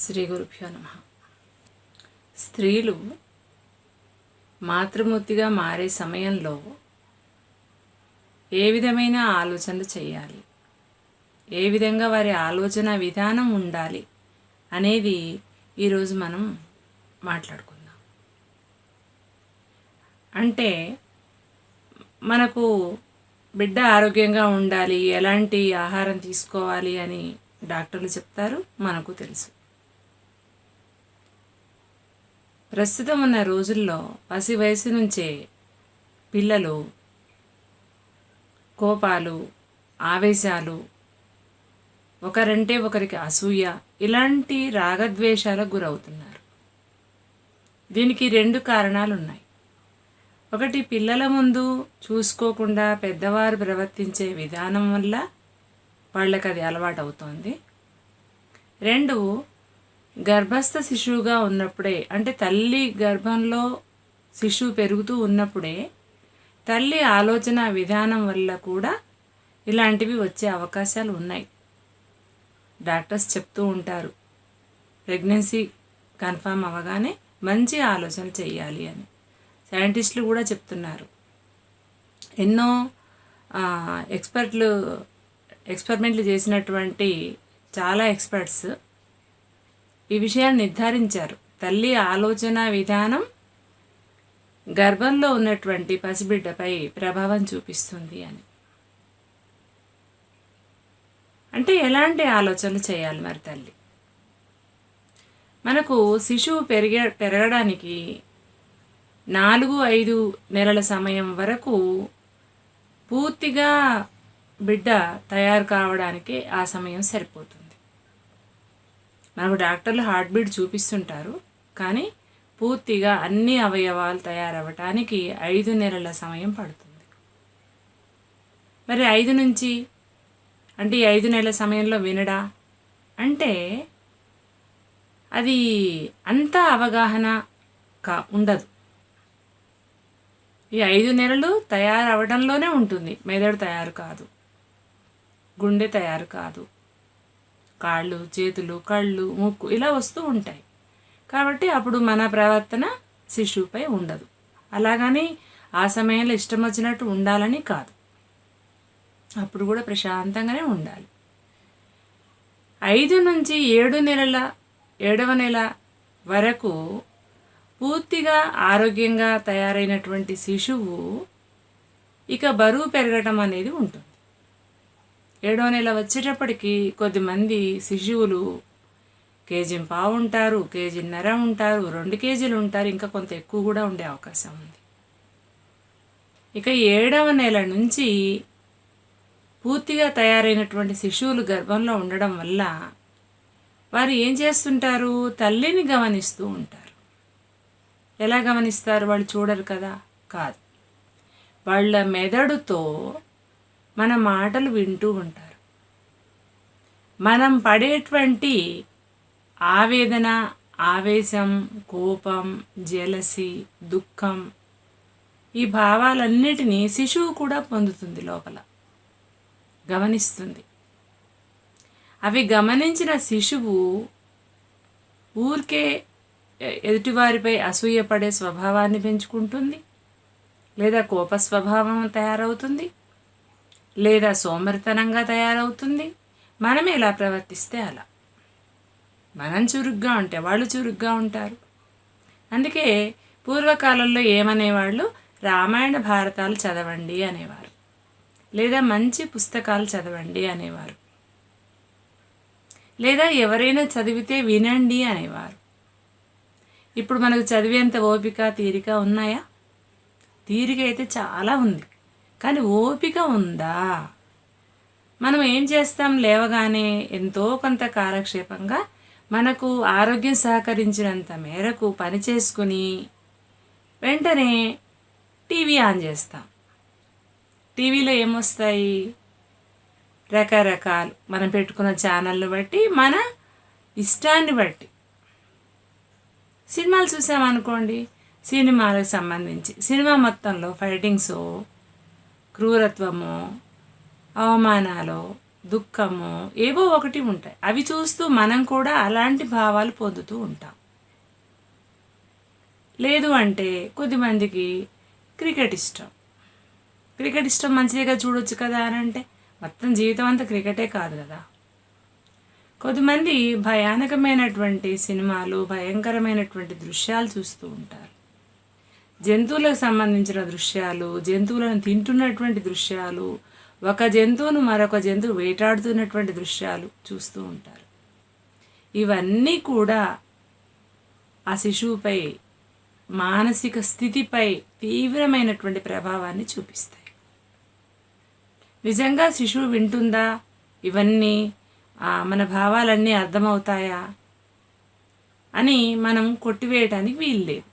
శ్రీ గురుభ్యో నమ. స్త్రీలు మాతృమూర్తిగా మారే సమయంలో ఏ విధమైన ఆలోచనలు చేయాలి? ఏ విధంగా వారి ఆలోచన విధానం ఉండాలి అనేది ఈరోజు మనం మాట్లాడుకుందాం. అంటే మనకు బిడ్డ ఆరోగ్యంగా ఉండాలి ఎలాంటి ఆహారం తీసుకోవాలి అని డాక్టర్లు చెప్తారు మనకు తెలుసు. ప్రస్తుతం ఉన్న రోజుల్లో పసి వయసు నుంచే పిల్లలు కోపాలు ఆవేశాలు ఒకరంటే ఒకరికి అసూయ ఇలాంటి రాగద్వేషాలకు గురవుతున్నారు. దీనికి రెండు కారణాలు ఉన్నాయి ఒకటి పిల్లల ముందు చూసుకోకుండా పెద్దవారు ప్రవర్తించే విధానం వల్ల వాళ్ళకి అది అలవాటు అవుతోంది రెండు గర్భస్థ శిశువుగా ఉన్నప్పుడే అంటే తల్లి గర్భంలో శిశువు పెరుగుతూ ఉన్నప్పుడే తల్లి ఆలోచన విధానం వల్ల కూడా ఇలాంటివి వచ్చే అవకాశాలు ఉన్నాయి. డాక్టర్స్ చెప్తూ ఉంటారు ప్రెగ్నెన్సీ కన్ఫామ్ అవ్వగానే మంచి ఆలోచనలు చేయాలి అని. సైంటిస్టులు కూడా చెప్తున్నారు. ఎన్నో ఎక్స్పర్ట్లు ఎక్స్పెరిమెంట్లు చేసినటువంటి చాలా ఎక్స్పర్ట్స్ ఈ విషయాన్ని నిర్ధారించారు. తల్లి ఆలోచన విధానం గర్భంలో ఉన్నటువంటి పసిబిడ్డపై ప్రభావం చూపిస్తుంది అని. అంటే ఎలాంటి ఆలోచనలు చేయాలి మరి తల్లి? మనకు శిశువు పెరిగ పెరగడానికి నాలుగు ఐదు నెలల సమయం వరకు పూర్తిగా బిడ్డ తయారు కావడానికి ఆ సమయం సరిపోతుంది. మనకు డాక్టర్లు హార్ట్ బీట్ చూపిస్తుంటారు కానీ పూర్తిగా అన్ని అవయవాలు తయారవ్వటానికి ఐదు నెలల సమయం పడుతుంది. మరి ఐదు నుంచి అంటే ఈ ఐదు నెలల సమయంలో వినడా? అంటే అది అంత అవగాహన కా ఉండదు. ఈ ఐదు నెలలు తయారవడంలోనే ఉంటుంది. మెదడు తయారు కాదు. గుండె తయారు కాదు. కాళ్ళు చేతులు కళ్ళు ముక్కు ఇలా వస్తూ ఉంటాయి. కాబట్టి అప్పుడు మన ప్రవర్తన శిశువుపై ఉండదు. అలాగని ఆ సమయంలో ఇష్టం వచ్చినట్టు ఉండాలని కాదు. అప్పుడు కూడా ప్రశాంతంగానే ఉండాలి. ఐదు నుంచి ఏడు నెలల ఏడవ నెల వరకు పూర్తిగా ఆరోగ్యంగా తయారైనటువంటి శిశువు ఇక బరువు పెరగటం అనేది ఉంటుంది. ఏడో నెల వచ్చేటప్పటికి కొద్దిమంది శిశువులు కేజీ పావు ఉంటారు కేజీన్నర ఉంటారు రెండు కేజీలు ఉంటారు ఇంకా కొంత ఎక్కువ కూడా ఉండే అవకాశం ఉంది. ఇక ఏడవ నెల నుంచి పూర్తిగా తయారైనటువంటి శిశువులు గర్భంలో ఉండడం వల్ల వారు ఏం చేస్తుంటారు? తల్లిని గమనిస్తూ ఉంటారు. ఎలా గమనిస్తారు? వాళ్ళు చూడరు కదా? కాదు. వాళ్ళ మెదడుతో మన మాటలు వింటూ ఉంటారు. మనం పడేటువంటి ఆవేదన ఆవేశం కోపం జలసి దుఃఖం ఈ భావాలన్నిటినీ శిశువు కూడా పొందుతుంది లోపల. గమనిస్తుంది. అవి గమనించిన శిశువు ఊరికే ఎదుటివారిపై అసూయపడే స్వభావాన్ని పెంచుకుంటుంది లేదా కోప స్వభావం తయారవుతుంది. లేదా సోమరితనంగా తయారవుతుంది? మనం ఎలా ప్రవర్తిస్తే అలా. మనం చురుగ్గా ఉంటే వాళ్ళు చురుగ్గా ఉంటారు. అందుకే పూర్వకాలంలో ఏమనేవాళ్ళు? రామాయణ భారతాలు చదవండి అనేవారు. లేదా మంచి పుస్తకాలు చదవండి అనేవారు. లేదా ఎవరైనా చదివితే వినండి అనేవారు. ఇప్పుడు మనకు చదివేంత ఓపిక తీరిక ఉన్నాయా? తీరిక అయితే చాలా ఉంది. కానీ ఓపిక ఉందా? మనం ఏం చేస్తాం? లేవగానే ఎంతో కొంత కాలక్షేపంగా మనకు ఆరోగ్యం సహకరించినంత మేరకు పని చేసుకుని వెంటనే టీవీ ఆన్ చేస్తాం. టీవీలో ఏమొస్తాయి? రకరకాలు. మనం పెట్టుకున్న ఛానళ్ళు బట్టి మన ఇష్టాన్ని బట్టి. సినిమాలు చూసామనుకోండి సినిమాలకు సంబంధించి సినిమా మొత్తంలో ఫైటింగ్స్ క్రూరత్వము అవమానాలు దుఃఖము ఏవో ఒకటి ఉంటాయి. అవి చూస్తూ మనం కూడా అలాంటి భావాలు పొందుతూ ఉంటాం. లేదు అంటే కొద్దిమందికి క్రికెట్ ఇష్టం. క్రికెట్ ఇష్టం మంచిగా చూడొచ్చు కదా అని అంటే మొత్తం జీవితం అంతా క్రికెటే కాదు కదా. కొద్దిమంది భయానకమైనటువంటి సినిమాలు భయంకరమైనటువంటి దృశ్యాలు చూస్తూ ఉంటారు. జంతువులకు సంబంధించిన దృశ్యాలు జంతువులను తింటున్నటువంటి దృశ్యాలు ఒక జంతువును మరొక జంతువు వేటాడుతున్నటువంటి దృశ్యాలు చూస్తూ ఉంటారు. ఇవన్నీ కూడా ఆ శిశువుపై మానసిక స్థితిపై తీవ్రమైనటువంటి ప్రభావాన్ని చూపిస్తాయి. నిజంగా శిశువు వింటుందా? ఇవన్నీ మన భావాలన్నీ అర్థమవుతాయా? అని మనం కొట్టివేయటానికి వీలు లేదు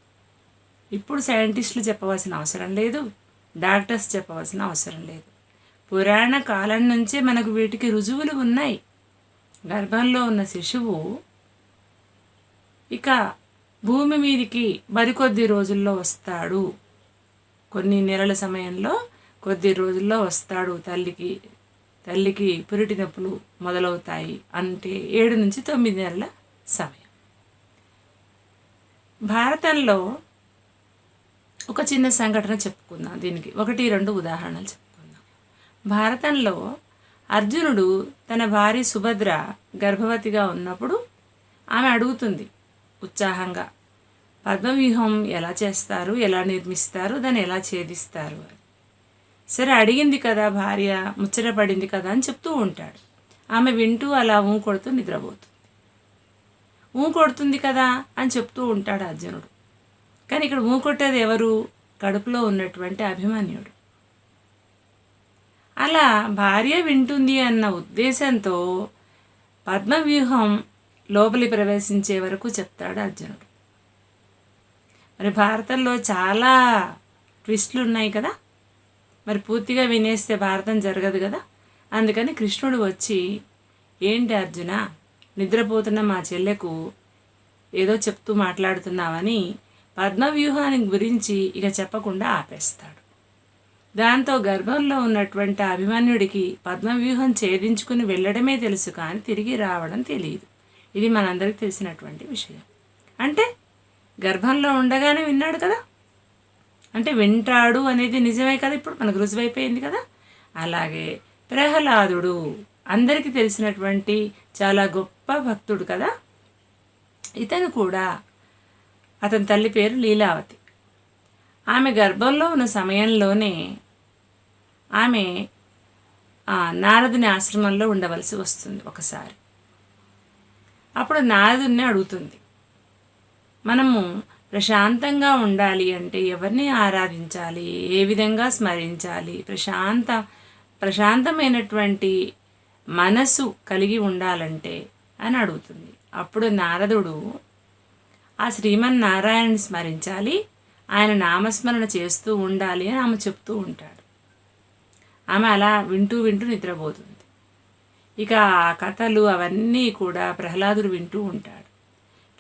ఇప్పుడు సైంటిస్టులు చెప్పవలసిన అవసరం లేదు డాక్టర్స్ చెప్పవలసిన అవసరం లేదు. పురాణ కాలం నుంచే మనకు వీటికి రుజువులు ఉన్నాయి. గర్భంలో ఉన్న శిశువు ఇక భూమి మీదికి మరికొద్ది రోజుల్లో వస్తాడు. కొన్ని నెలల సమయంలో కొద్ది రోజుల్లో వస్తాడు తల్లికి తల్లికి పురిటి నొప్పులు మొదలవుతాయి అంటే ఏడు నుంచి తొమ్మిది నెలల సమయం. భారతంలో ఒక చిన్న సంఘటన చెప్పుకుందాం దీనికి. ఒకటి రెండు ఉదాహరణలు చెప్పుకుందాం. భారతంలో అర్జునుడు తన భార్య సుభద్ర గర్భవతిగా ఉన్నప్పుడు ఆమె అడుగుతుంది ఉత్సాహంగా పద్మవ్యూహం ఎలా చేస్తారు? ఎలా నిర్మిస్తారు? దాన్ని ఎలా ఛేదిస్తారు? అని. సరే అడిగింది కదా భార్య ముచ్చట పడింది కదా అని చెప్తూ ఉంటాడు. ఆమె వింటూ అలా ఊ కొడుతూ నిద్రపోతుంది. ఊ కొడుతుంది కదా అని చెప్తూ ఉంటాడు అర్జునుడు. కానీ ఇక్కడ మూకొట్టేది ఎవరు? కడుపులో ఉన్నటువంటి అభిమన్యుడు. అలా భార్య వింటుంది అన్న ఉద్దేశంతో పద్మవ్యూహం లోపలి ప్రవేశించే వరకు చెప్తాడు అర్జునుడు. మరి భారతంలో చాలా ట్విస్టులు ఉన్నాయి కదా? మరి పూర్తిగా వినేస్తే భారతం జరగదు కదా? అందుకని కృష్ణుడు వచ్చి ఏంటి అర్జున? నిద్రపోతున్న మా చెల్లెకు ఏదో చెప్తూ మాట్లాడుతున్నావని పద్మవ్యూహాన్ని గురించి ఇక చెప్పకుండా ఆపేస్తాడు. దాంతో గర్భంలో ఉన్నటువంటి అభిమన్యుడికి పద్మవ్యూహం ఛేదించుకుని వెళ్ళడమే తెలుసు కానీ తిరిగి రావడం తెలియదు ఇది మనందరికీ తెలిసినటువంటి విషయం. అంటే గర్భంలో ఉండగానే విన్నాడు కదా? అంటే వింటాడు అనేది నిజమే కదా? ఇప్పుడు మనకు రుజువైపోయింది కదా? అలాగే ప్రహ్లాదుడు అందరికీ తెలిసినటువంటి చాలా గొప్ప భక్తుడు కదా? ఇతను కూడా అతని తల్లి పేరు లీలావతి. ఆమె గర్భంలో ఉన్న సమయంలోనే ఆమె నారదుని ఆశ్రమంలో ఉండవలసి వస్తుంది ఒకసారి. అప్పుడు నారదుని అడుగుతుంది. మనము ప్రశాంతంగా ఉండాలి అంటే ఎవరిని ఆరాధించాలి? ఏ విధంగా స్మరించాలి? ప్రశాంత ప్రశాంతమైనటువంటి మనసు కలిగి ఉండాలంటే అని అడుగుతుంది. అప్పుడు నారదుడు ఆ శ్రీమన్నారాయణని స్మరించాలి. ఆయన నామస్మరణ చేస్తూ ఉండాలి అని ఆమె చెప్తూ ఉంటాడు. ఆమె అలా వింటూ వింటూ నిద్రపోతుంది. ఇక ఆ కథలు అవన్నీ కూడా ప్రహ్లాదుడు వింటూ ఉంటాడు.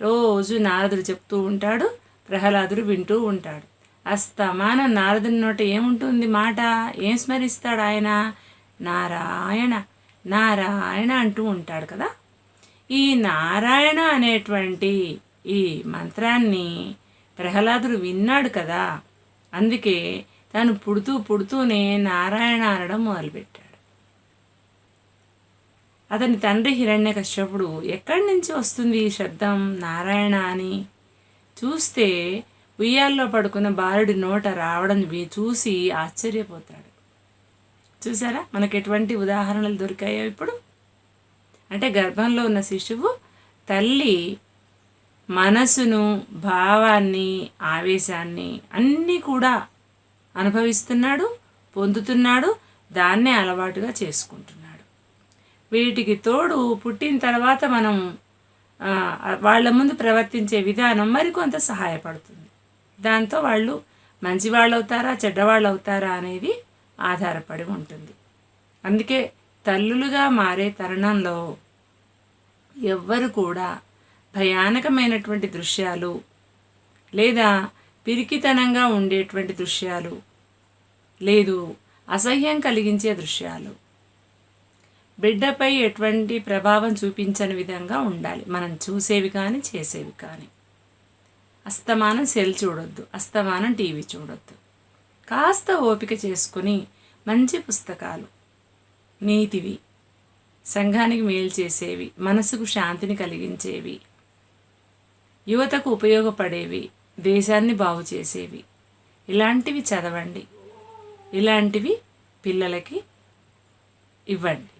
రోజు నారదుడు చెప్తూ ఉంటాడు ప్రహ్లాదుడు వింటూ ఉంటాడు. అస్తమాన నారదుని నోట ఏముంటుంది మాట? ఏం స్మరిస్తాడు ఆయన? నారాయణ నారాయణ అంటూ ఉంటాడు కదా? ఈ నారాయణ అనేటువంటి ఈ మంత్రాన్ని ప్రహ్లాదుడు విన్నాడు కదా అందుకే తను పుడుతూ పుడుతూనే నారాయణ అనడం మొదలుపెట్టాడు. అతని తండ్రి హిరణ్య కష్టపుడు ఎక్కడి నుంచి వస్తుంది ఈ శబ్దం నారాయణ అని? చూస్తే ఉయ్యాల్లో పడుకున్న బాలుడి నోట రావడం చూసి ఆశ్చర్యపోతాడు. చూసారా? మనకు ఎటువంటి ఉదాహరణలు దొరికాయో ఇప్పుడు? అంటే గర్భంలో ఉన్న శిశువు తల్లి మనసును భావాన్ని ఆవేశాన్ని అన్నీ కూడా అనుభవిస్తున్నాడు పొందుతున్నాడు దాన్నే అలవాటుగా చేసుకుంటున్నాడు. వీటికి తోడు పుట్టిన తర్వాత మనం వాళ్ళ ముందు ప్రవర్తించే విధానం మరికొంత సహాయపడుతుంది. దాంతో వాళ్ళు మంచివాళ్ళు అవుతారా చెడ్డవాళ్ళు అవుతారా అనేది ఆధారపడి ఉంటుంది. అందుకే తల్లులుగా మారే తరుణంలో ఎవ్వరు కూడా భయానకమైనటువంటి దృశ్యాలు లేదా పిరికితనంగా ఉండేటువంటి దృశ్యాలు లేదు అసహ్యం కలిగించే దృశ్యాలు. బిడ్డపై ఎటువంటి ప్రభావం చూపించని విధంగా ఉండాలి. మనం చూసేవి కానీ చేసేవి కానీ. అస్తమానం సెల్ చూడొద్దు అస్తమానం టీవీ చూడొద్దు. కాస్త ఓపిక చేసుకుని మంచి పుస్తకాలు నీతివి సంఘానికి మేలు చేసేవి మనసుకు శాంతిని కలిగించేవి యువతకు ఉపయోగపడేవి దేశాన్ని బాగు చేసేవి. ఇలాంటివి చదవండి. ఇలాంటివి పిల్లలకి ఇవ్వండి.